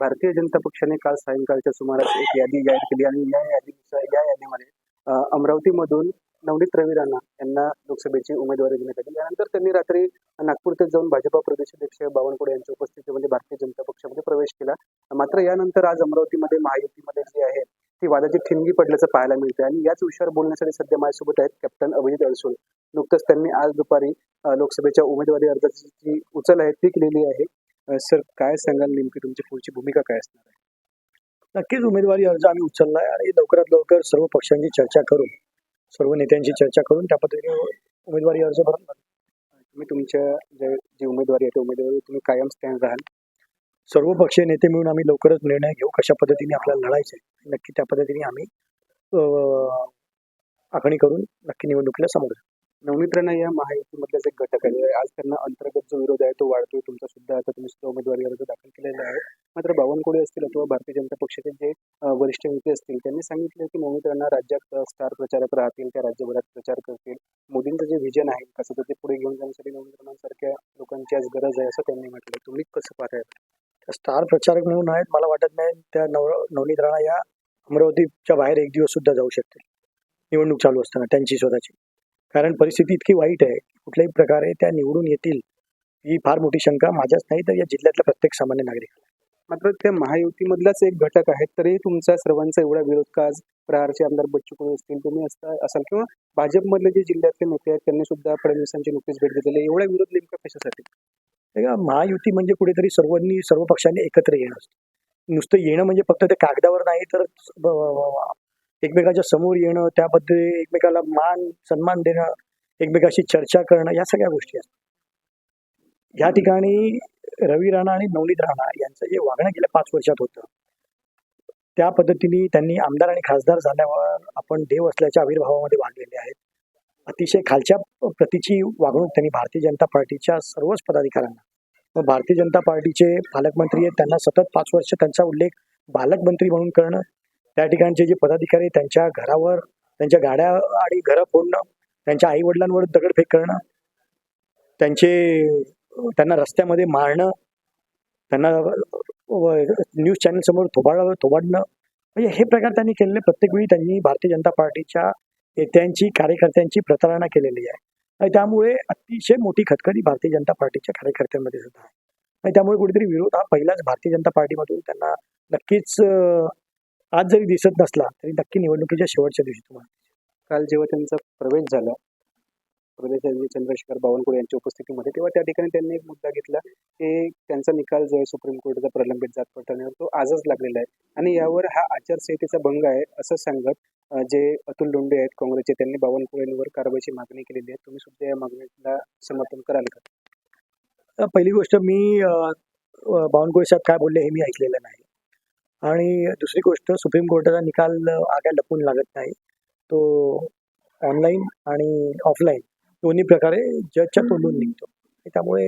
भारतीय जनता पक्षाने काल सायंकाळच्या सुमारास एक यादी जाहीर केली आणि या यादीनुसार या यादीमध्ये अमरावतीमधून नवनीत रवी राणा यांना लोकसभेची उमेदवारी देण्यात आली. यानंतर त्यांनी रात्री नागपूरचे जाऊन भाजपा प्रदेशाध्यक्ष बावनकुळे यांच्या उपस्थितीमध्ये भारतीय जनता पक्षामध्ये प्रवेश केला. मात्र यानंतर आज अमरावतीमध्ये महायुतीमध्ये जी आहे ती वादाची ठिणगी पडल्याचं पाहायला मिळते आणि याच विषयावर बोलण्यासाठी सध्या माझ्यासोबत आहेत कॅप्टन अभिजित अडसूळ. नुकतंच त्यांनी आज दुपारी लोकसभेच्या उमेदवारी अर्जाची जी उचल आहे ती केलेली आहे. सर काय सांगाल नेमकी? तुमची पुढची भूमिका काय असणार आहे? नक्कीच उमेदवारी अर्ज आम्ही उचललाय आणि लवकरात लवकर सर्व पक्षांची चर्चा करून सर्व नेत्यांची चर्चा करून त्या पद्धतीने उमेदवारी अर्ज भरला तुम्ही तुमच्या जे जी उमेदवारी आहे त्या उमेदवारी तुम्ही कायम स्टँड राहाल. सर्व पक्षीय नेते मिळून आम्ही लवकरच निर्णय घेऊ कशा पद्धतीने आपल्याला लढायचं आहे नक्की त्या पद्धतीने आम्ही आखणी करून नक्की निवडणुकीला समोर जाऊ. नवनीत राणा या महायुतीमधलाच एक घटक आहे म्हणजे आज त्यांना अंतर्गत जो विरोध आहे तो वाढतोय. तुमचा सुद्धा आता तुम्ही सुद्धा उमेदवारी अर्ज दाखल केलेला आहे. मात्र बावनकुळे असतील अथवा भारतीय जनता पक्षाचे जे वरिष्ठ नेते असतील त्यांनी सांगितले की नवनीत राणा राज्यात स्टार प्रचारक राहतील त्या राज्यभरात प्रचार करतील. मोदींचं जे व्हिजन आहे कसं तर ते पुढे घेऊन जाण्यासाठी नवनीत राणांसारख्या लोकांची आज गरज आहे असं त्यांनी म्हटलं तुम्ही कसं पाहताय? स्टार प्रचारक म्हणून आहेत मला वाटत नाही त्या नव नवनीत राणा या अमरावतीच्या बाहेर एक दिवस सुद्धा जाऊ शकतील. निवडणूक चालू असताना त्यांची स्वतःची. कारण परिस्थिती इतकी वाईट आहे की कुठल्याही प्रकारे त्या निवडून येतील ही फार मोठी शंका माझ्याच नाही. तर या जिल्ह्यातल्या प्रत्येक सामान्य नागरिक मात्र त्या महायुतीमधलाच एक घटक आहे तरी तुमचा सर्वांचा एवढा विरोध का आज प्रहारचे आमदार बच्चू कडू असतील तुम्ही असता असाल किंवा भाजपमधले जे जिल्ह्यातले नेते आहेत त्यांनी सुद्धा फडणवीसांची नुकतीच भेट घेतलेली. एवढा विरोध नेमका कशासाठी? का महायुती म्हणजे कुठेतरी सर्वांनी सर्व पक्षांनी एकत्र येणं असतं. नुसतं येणं म्हणजे फक्त ते कागदावर नाही तर एकमेकाच्या समोर येणं त्याबद्दल एकमेकाला मान सन्मान देणं एकमेकाशी चर्चा करणं या सगळ्या गोष्टी असतात. या ठिकाणी रवी राणा आणि नवनीत राणा यांचं जे वागणं गेल्या पाच वर्षात होतं त्या पद्धतीने त्यांनी आमदार आणि खासदार झाल्यावर आपण देव असल्याच्या आविर्भावामध्ये वाढलेले आहेत. अतिशय खालच्या प्रतीची वागणूक त्यांनी भारतीय जनता पार्टीच्या सर्वच पदाधिकाऱ्यांना मग भारतीय जनता पार्टीचे पालकमंत्री आहेत त्यांना सतत पाच वर्ष त्यांचा उल्लेख बालकमंत्री म्हणून करणं त्या ठिकाणचे जे पदाधिकारी त्यांच्या घरावर त्यांच्या गाड्या आणि घरं फोडणं त्यांच्या आई वडिलांवर दगडफेक करणं त्यांचे त्यांना रस्त्यामध्ये मारणं त्यांना न्यूज चॅनल समोर थोबाड थोबाडणं म्हणजे हे प्रकार त्यांनी केलेले. प्रत्येक वेळी त्यांनी भारतीय जनता पार्टीच्या नेत्यांची कार्यकर्त्यांची प्रतारणा केलेली आहे. आणि त्यामुळे अतिशय मोठी खतखती भारतीय जनता पार्टीच्या कार्यकर्त्यांमध्ये सुद्धा आहे. आणि त्यामुळे कुठेतरी विरोध हा पहिलाच भारतीय जनता पार्टीमधून त्यांना नक्कीच आज जरी दिसत नसला तरी नक्की निवडणुकीच्या शेवटच्या दिवशी तुम्हाला काल जेव्हा त्यांचा प्रवेश झाला प्रदेशाध्यक्ष चंद्रशेखर बावनकुळे यांच्या उपस्थितीमध्ये तेव्हा त्या ठिकाणी त्यांनी एक मुद्दा घेतला की त्यांचा निकाल जो आहे सुप्रीम कोर्टाचा प्रलंबित जात पडताना तो आजच लागलेला आहे. आणि यावर हा आचारसंहितेचा भंग आहे असं सांगत जे अतुल लोंढे आहेत काँग्रेसचे त्यांनी बावनकुळेंवर कारवाईची मागणी केलेली आहे. तुम्ही सुद्धा या मागणीला समर्थन कराल का? पहिली गोष्ट मी बावनकुळे साहेब काय बोलले हे मी ऐकलेलं नाही. आणि दुसरी गोष्ट सुप्रीम कोर्टाचा निकाल काय लपून लागत नाही. तो ऑनलाईन आणि ऑफलाईन दोन्ही प्रकारे जजच्या तोंडून निघतो. त्यामुळे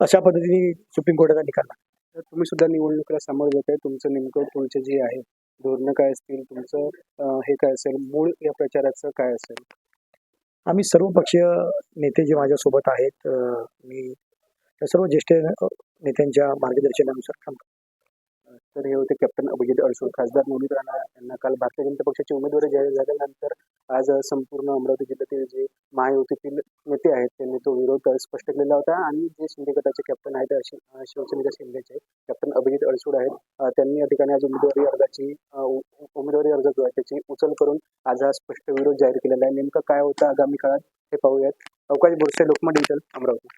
अशा पद्धतीने सुप्रीम कोर्टाचा निकाल लागतो. तुम्ही सुद्धा निवडणुकीला सामोरं जात आहे. तुमचं नेमकं पुढचे जे आहे धोरणं काय असतील तुमचं हे काय असेल मूळ या प्रचाराचं काय असेल? आम्ही सर्व पक्षीय नेते जे माझ्यासोबत आहेत मी त्या सर्व ज्येष्ठ नेत्यांच्या मार्गदर्शनानुसार काम करतो. तर हे होते कॅप्टन अभिजित अडसूळ. खासदार नवनीत राणा यांना काल भारतीय जनता पक्षाची उमेदवारी जाहीर झाल्यानंतर आज संपूर्ण अमरावती जिल्ह्यातील जे महायुतीतील नेते आहेत त्यांनी तो विरोध स्पष्ट केलेला होता. आणि जे शिंदे गटाचे कॅप्टन आहेत शिवसेनेच्या शिंदेचे कॅप्टन अभिजित अडसूळ आहेत त्यांनी या ठिकाणी आज उमेदवारी अर्जाची उमेदवारी अर्ज जो आहे त्याची उचल करून आज हा स्पष्ट विरोध जाहीर केलेला आहे. नेमकं काय होतं आगामी काळात हे पाहूयात. अवकाश बोरसे लोकमत डिजिटल अमरावती.